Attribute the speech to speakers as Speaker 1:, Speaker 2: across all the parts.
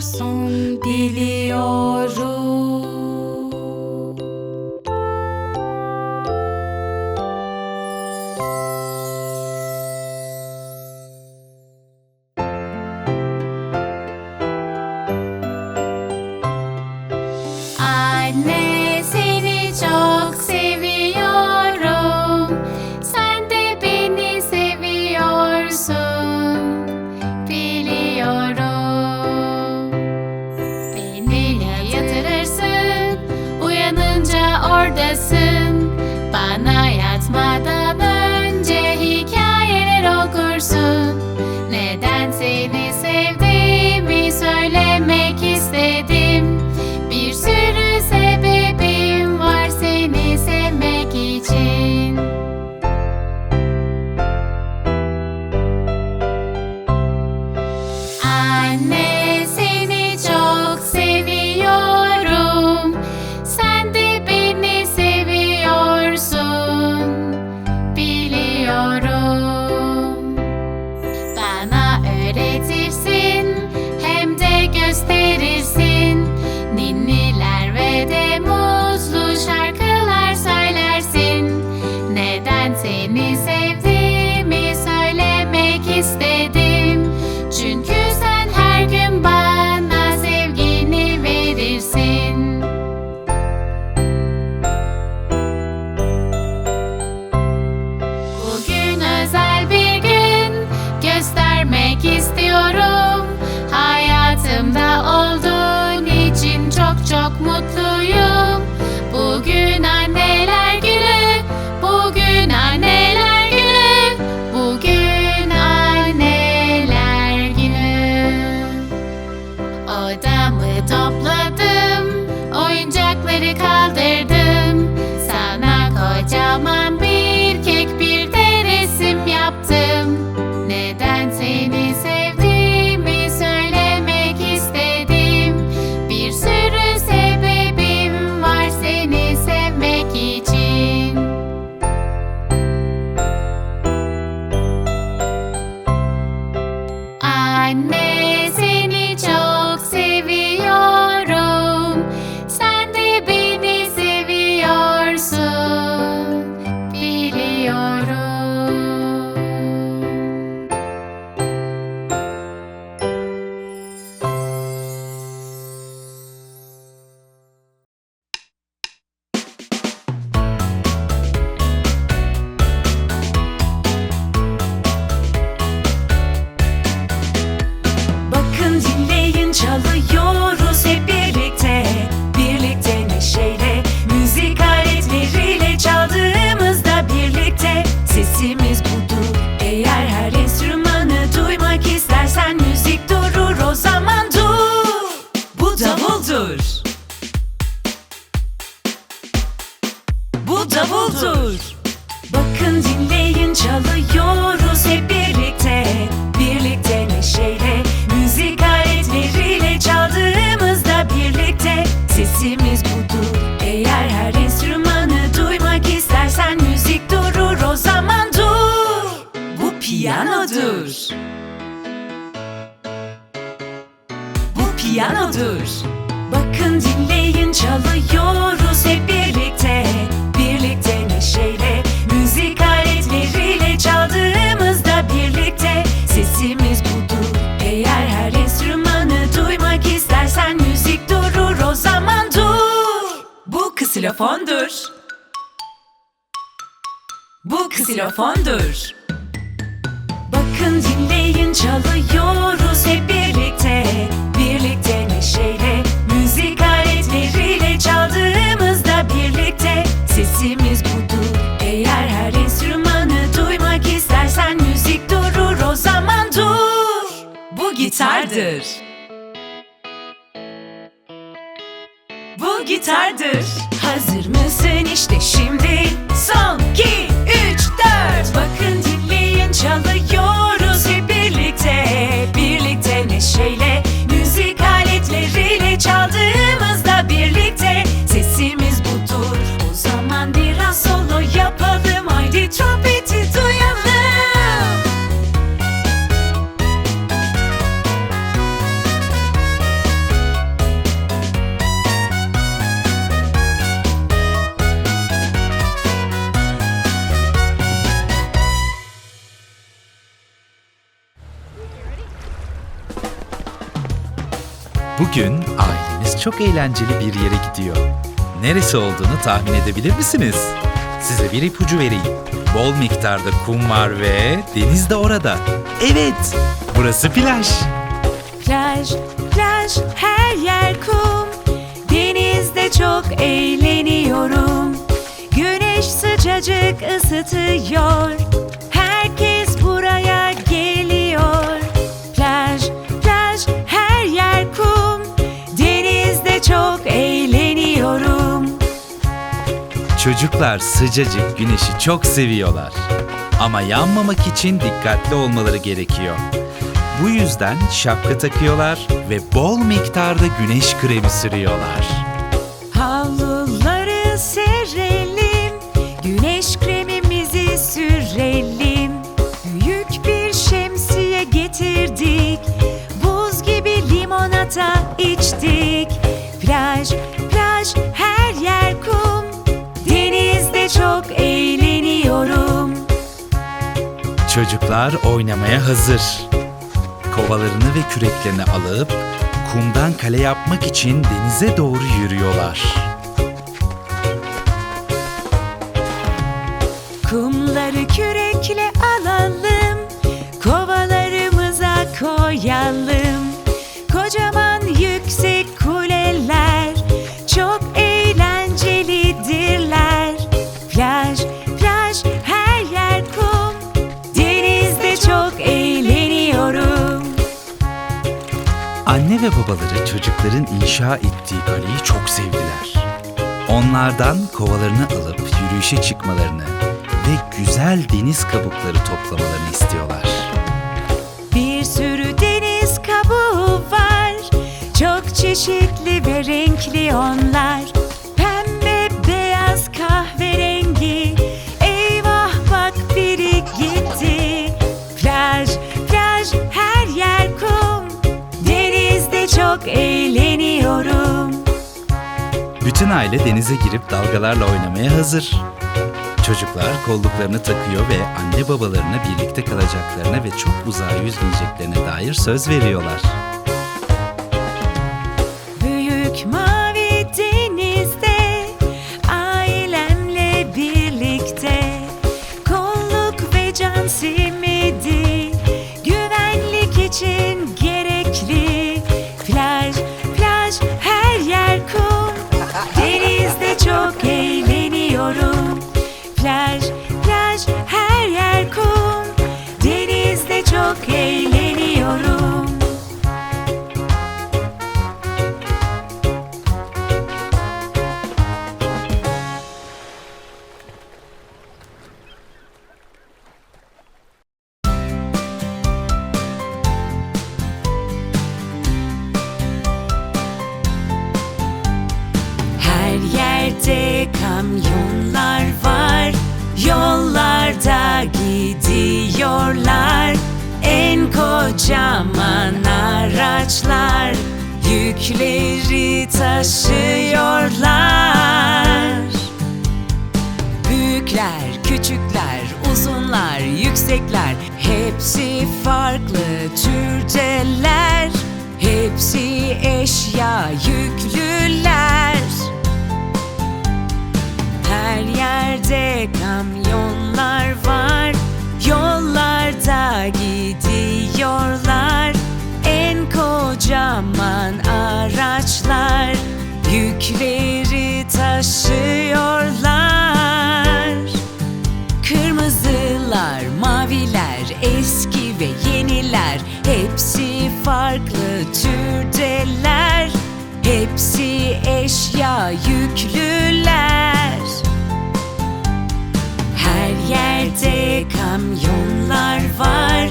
Speaker 1: seviyorsun biliyorum.
Speaker 2: Anne seni çok seviyorum.
Speaker 3: Bu davuldur.
Speaker 4: Bakın dinleyin çalıyoruz hep birlikte Birlikte neşeyle müzik aletleriyle çaldığımızda birlikte Sesimiz budur eğer her enstrümanı duymak istersen müzik durur o zaman dur
Speaker 3: Bu piyanodur. Bu piyanodur.
Speaker 4: Bakın dinleyin çalıyoruz
Speaker 3: ksilofondur. Bu ksilofondur.
Speaker 4: Bakın dinleyin çalıyoruz hep birlikte Birlikte neşeyle müzik aletleriyle çaldığımızda birlikte Sesimiz budur eğer her enstrümanı duymak istersen müzik durur o zaman dur
Speaker 3: Bu gitardır. Gitardır.
Speaker 4: Hazır mısın işte şimdi? Son 2, 3, 4 Bakın dinleyin çalıyoruz hep birlikte. Birlikte neşeyle Müzik aletleriyle çaldığımızda birlikte. Sesimiz budur. O zaman biraz solo yapalım. Haydi trompeti
Speaker 5: Bugün aileniz çok eğlenceli bir yere gidiyor. Neresi olduğunu tahmin edebilir misiniz? Size bir ipucu vereyim. Bol miktarda kum var ve deniz de orada. Evet, burası plaj.
Speaker 4: Plaj, plaj, her yer kum Denizde çok eğleniyorum Güneş sıcacık ısıtıyor
Speaker 5: Çocuklar sıcacık güneşi çok seviyorlar. Ama yanmamak için dikkatli olmaları gerekiyor. Bu yüzden şapka takıyorlar ve bol miktarda güneş kremi sürüyorlar.
Speaker 4: Havluları serelim, güneş kremimizi sürelim. Büyük bir şemsiye getirdik, buz gibi limonata içtik.
Speaker 5: Çocuklar oynamaya hazır. Kovalarını ve küreklerini alıp kumdan kale yapmak için denize doğru yürüyorlar.
Speaker 4: Kumları kürekle alalım, kovalarımıza koyalım.
Speaker 5: Anne ve babaları çocukların inşa ettiği kaleyi çok sevdiler. Onlardan kovalarını alıp yürüyüşe çıkmalarını ve güzel deniz kabukları toplamalarını istiyorlar.
Speaker 4: Bir sürü deniz kabuğu var Çok çeşitli ve renkli onlar çok eğleniyorum
Speaker 5: Bütün aile denize girip dalgalarla oynamaya hazır. Çocuklar kolluklarını takıyor ve anne babalarına birlikte kalacaklarına ve çok uzağa yüzmeyeceklerine dair söz veriyorlar.
Speaker 4: Büyük mavi eğleniyorum plaj plaj her yer kum. Denizde çok eğleniyorum kamyonlar var. Yollarda gidiyorlar. En kocaman araçlar Yükleri taşıyorlar. Kırmızılar, maviler, eski ve yeniler. Hepsi farklı türdeler. Hepsi eşya yüklüler yerde kamyonlar var.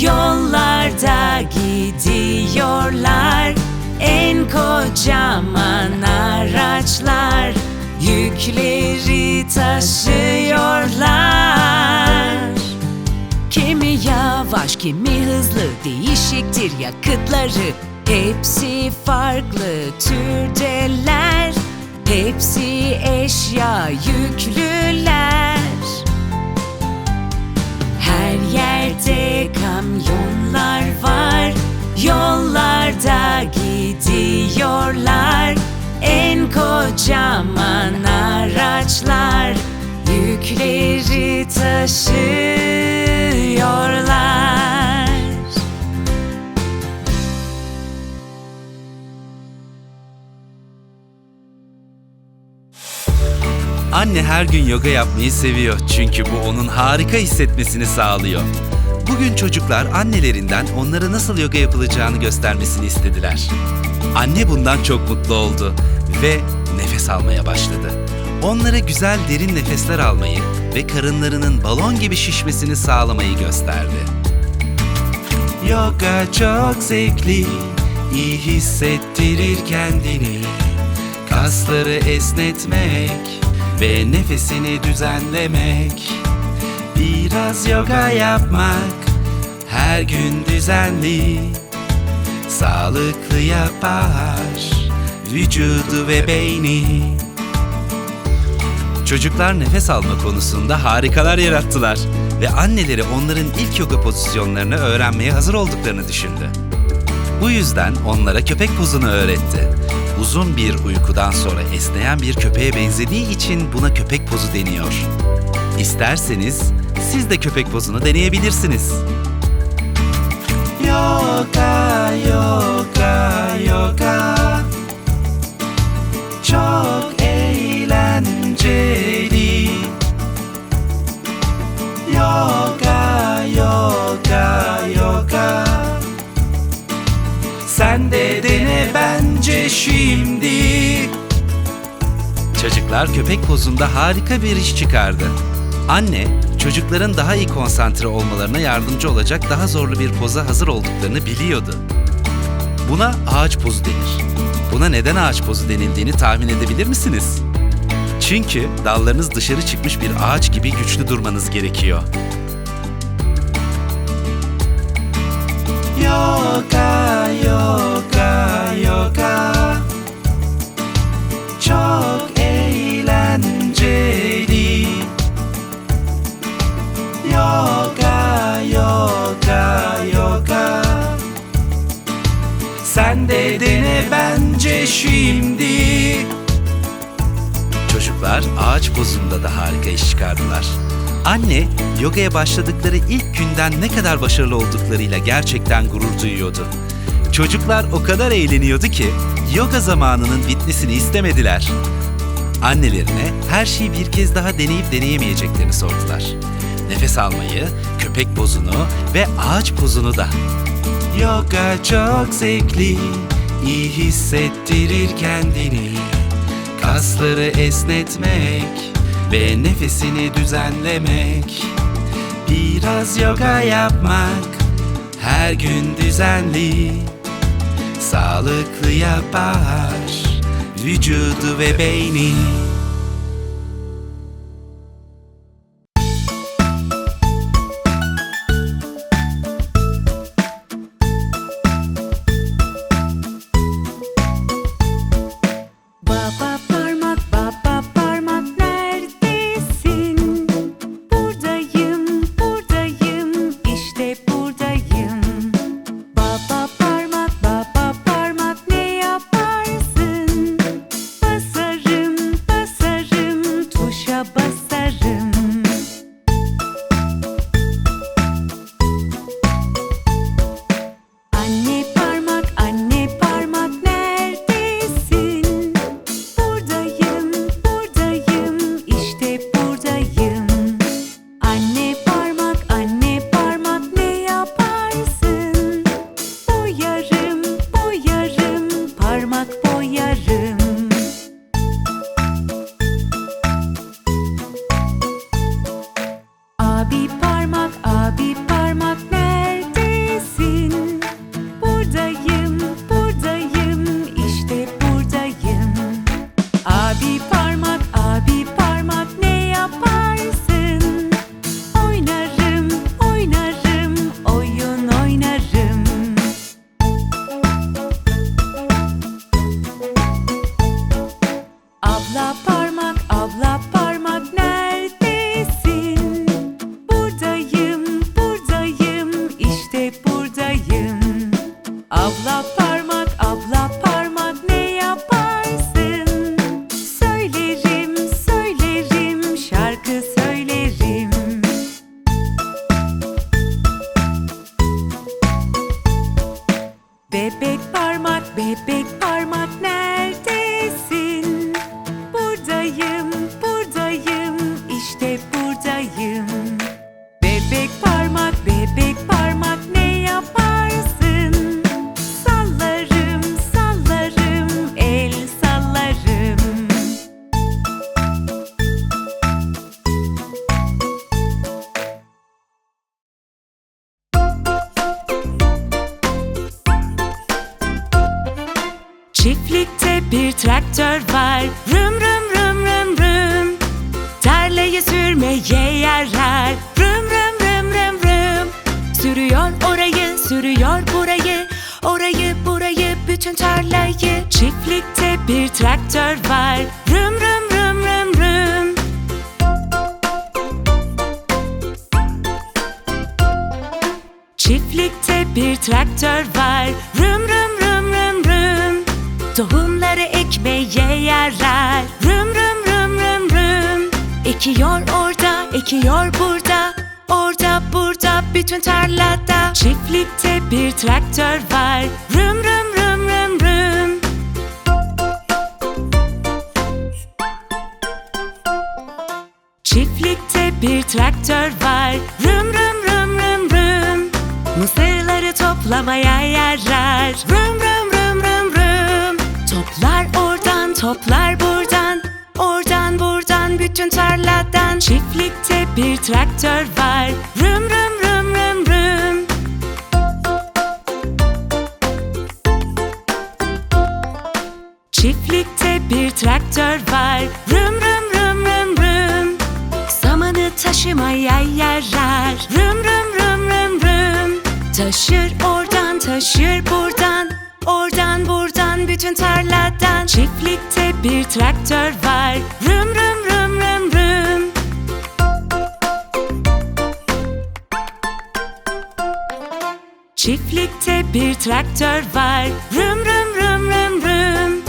Speaker 4: Yollarda gidiyorlar. En kocaman araçlar Yükleri taşıyorlar. Kimi yavaş, kimi hızlı değişiktir yakıtları. Hepsi farklı türdeler. Hepsi eşya yüklüler yerde kamyonlar var Yollarda gidiyorlar En kocaman araçlar Yükleri taşıyorlar
Speaker 5: Anne her gün yoga yapmayı seviyor çünkü bu onun harika hissetmesini sağlıyor. Bugün çocuklar annelerinden onlara nasıl yoga yapılacağını göstermesini istediler. Anne bundan çok mutlu oldu ve nefes almaya başladı. Onlara güzel derin nefesler almayı ve karınlarının balon gibi şişmesini sağlamayı gösterdi. Yoga çok zevkli, iyi hissettirir kendini. Kasları esnetmek ve nefesini düzenlemek. Biraz yoga yapmak her gün düzenli. Sağlıklı yapar vücudu ve beyni. Çocuklar nefes alma konusunda harikalar yarattılar ve anneleri onların ilk yoga pozisyonlarını öğrenmeye hazır olduklarını düşündü. Bu yüzden onlara köpek pozunu öğretti. Uzun bir uykudan sonra esneyen bir köpeğe benzediği için buna köpek pozu deniyor. İsterseniz siz de köpek pozunu deneyebilirsiniz. Yoga, yoga, yoga Çok eğlenceli Yoga, yoga, yoga Sen de dene bence şimdi Çocuklar köpek pozunda harika bir iş çıkardı. Anne, çocukların daha iyi konsantre olmalarına yardımcı olacak daha zorlu bir poza hazır olduklarını biliyordu. Buna ağaç pozu denir. Buna neden ağaç pozu denildiğini tahmin edebilir misiniz? Çünkü dallarınız dışarı çıkmış bir ağaç gibi güçlü durmanız gerekiyor. Yoga, yoga, yoga Sen de bence şimdi Çocuklar ağaç pozunda da harika iş çıkardılar. Anne, yogaya başladıkları ilk günden ne kadar başarılı olduklarıyla gerçekten gurur duyuyordu. Çocuklar o kadar eğleniyordu ki yoga zamanının bitmesini istemediler. Annelerine her şeyi bir kez daha deneyip deneyemeyeceklerini sordular. Nefes almayı, köpek pozunu ve ağaç pozunu da. Yoga çok zevkli, iyi hissettirir kendini. Kasları esnetmek ve nefesini düzenlemek. Biraz yoga yapmak her gün düzenli. Sağlıklı yapar vücudu ve beyni.
Speaker 4: Tohumları ekmeye yarar. Rüm rüm rüm rüm rüm. Ekiyor orada, ekiyor burada. Orada, burada, bütün tarlada. Çiftlikte bir traktör var. Rüm rüm rüm rüm rüm. Çiftlikte bir traktör var. Rüm rüm rüm rüm rüm. Mısırları toplamaya yarar. Rüm rüm rüm Toplar oradan toplar buradan. Oradan buradan bütün tarladan. Çiftlikte bir traktör var. Rüm rüm rüm rüm rüm. Çiftlikte bir traktör var. Rüm rüm rüm rüm rüm. Samanı taşımaya yarar. Rüm rüm rüm rüm rüm. Taşır oradan taşır buradan. Oradan buradan bütün tarladan Çiftlikte bir traktör var. Rüm rüm rüm rüm rüm. Çiftlikte bir traktör var. Rüm rüm rüm rüm rüm.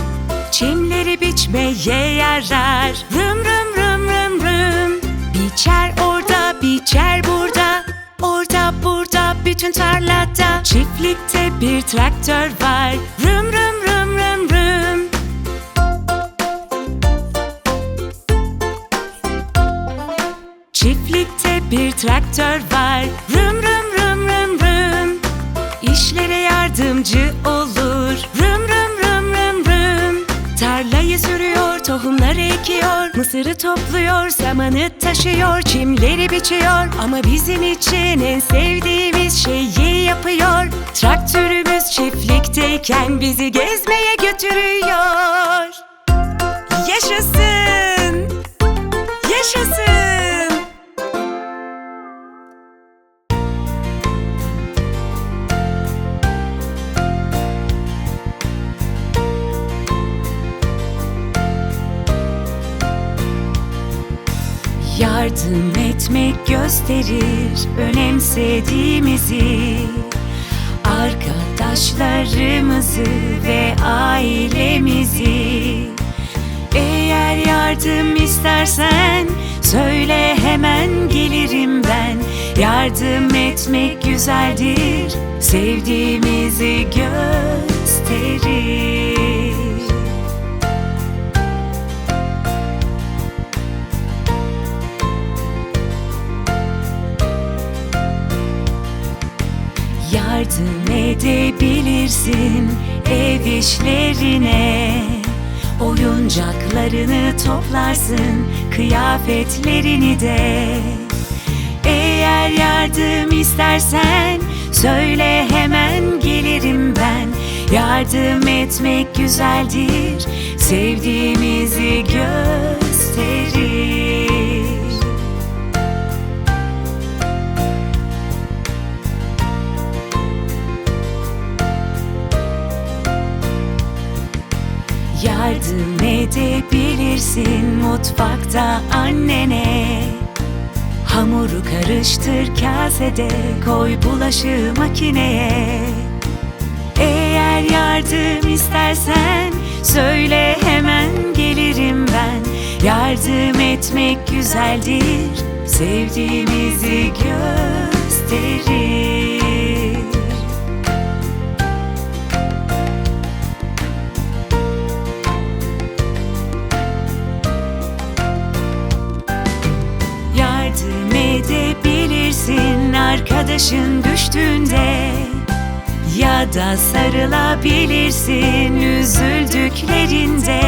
Speaker 4: Çimleri biçmeye yarar. Rüm rüm rüm rüm rüm. Biçer orada biçer burada. Orada burada bütün tarlada Çiftlikte bir traktör var. Rüm rüm rüm rüm rüm. Çiftlikte bir traktör var. Rüm rüm rüm rüm rüm. İşlere yardımcı olur sürüyor, tohumları ekiyor Mısırı topluyor, samanı taşıyor Çimleri biçiyor Ama bizim için en sevdiğimiz şeyi yapıyor Traktörümüz çiftlikteyken bizi gezmeye götürüyor Yaşasın! Yaşasın! Etmek gösterir önemsediğimizi. Arkadaşlarımızı ve ailemizi. Eğer yardım istersen söyle hemen gelirim ben. Yardım etmek güzeldir sevdiğimizi gösterir edebilirsin ev işlerine Eşyalarını toplarsın, kıyafetlerini de. Eğer yardım istersen söyle hemen gelirim ben. Yardım etmek güzeldir, sevdiğimizi mutfakta annene. Hamuru karıştır kasede koy bulaşığı makineye. Eğer yardım istersen söyle hemen gelirim ben. Yardım etmek güzeldir sevdiğimizi gösterir arkadaşın düştüğünde Ya da sarılabilirsin üzüldüklerinde.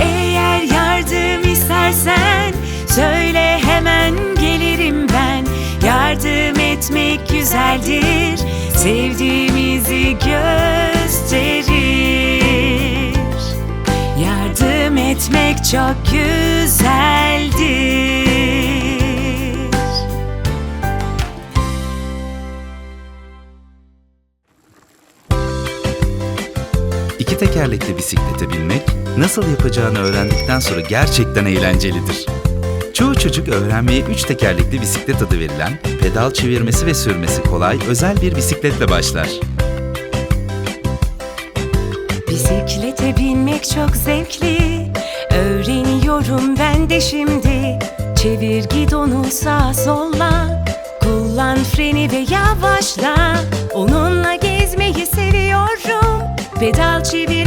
Speaker 4: Eğer yardım istersen söyle hemen gelirim ben. Yardım etmek güzeldir sevdiğimizi gösterir. Yardım etmek çok güzeldir.
Speaker 5: Tekerlekli bisiklete binmek, nasıl yapacağını öğrendikten sonra gerçekten eğlencelidir. Çoğu çocuk öğrenmeye üç tekerlekli bisiklet adı verilen, pedal çevirmesi ve sürmesi kolay özel bir bisikletle başlar.
Speaker 4: Bisiklete binmek çok zevkli Öğreniyorum ben de şimdi Çevir gidonu sağa sola Kullan freni ve yavaşla Onunla gezmeyi seviyorum Pedal çevirip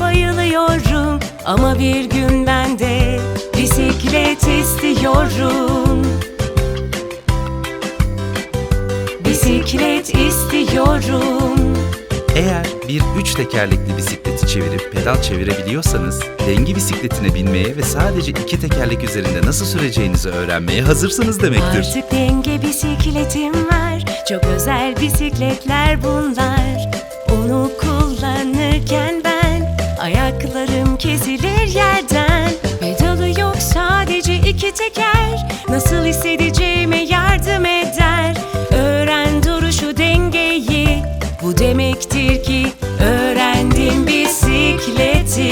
Speaker 4: bayılıyorum. Ama bir gün ben de bisiklet istiyorum. Bisiklet istiyorum.
Speaker 5: Eğer bir üç tekerlekli bisikleti çevirip pedal çevirebiliyorsanız, denge bisikletine binmeye ve sadece iki tekerlek üzerinde nasıl süreceğinizi öğrenmeye hazırsınız demektir.
Speaker 4: Artık denge bisikletim var. Çok özel bisikletler bunlar Kesilir yerden Pedalı yok sadece iki teker. Nasıl hissedeceğime yardım eder. Öğren duruşu dengeyi. Bu demektir ki öğrendim bisikleti.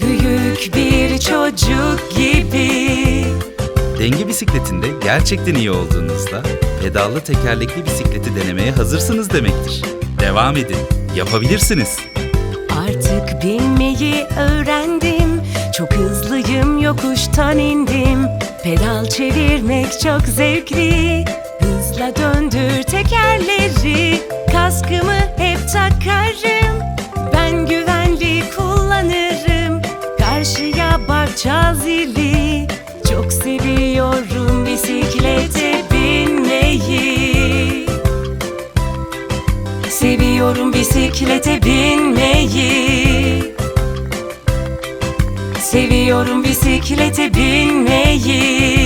Speaker 4: Büyük bir çocuk gibi.
Speaker 5: Denge bisikletinde gerçekten iyi olduğunuzda, pedallı tekerlekli bisikleti denemeye hazırsınız demektir. Devam edin, yapabilirsiniz.
Speaker 4: Artık binmeyi öğrendim. Çok hızlıyım yokuştan indim. Pedal çevirmek çok zevkli. Hızla döndür tekerleri. Kaskımı hep takarım. Ben güvenli kullanırım. Karşıya bak çal zili Çok seviyorum bisiklete binmeyi. Seviyorum bisiklete binmeyi bisiklete binmeyi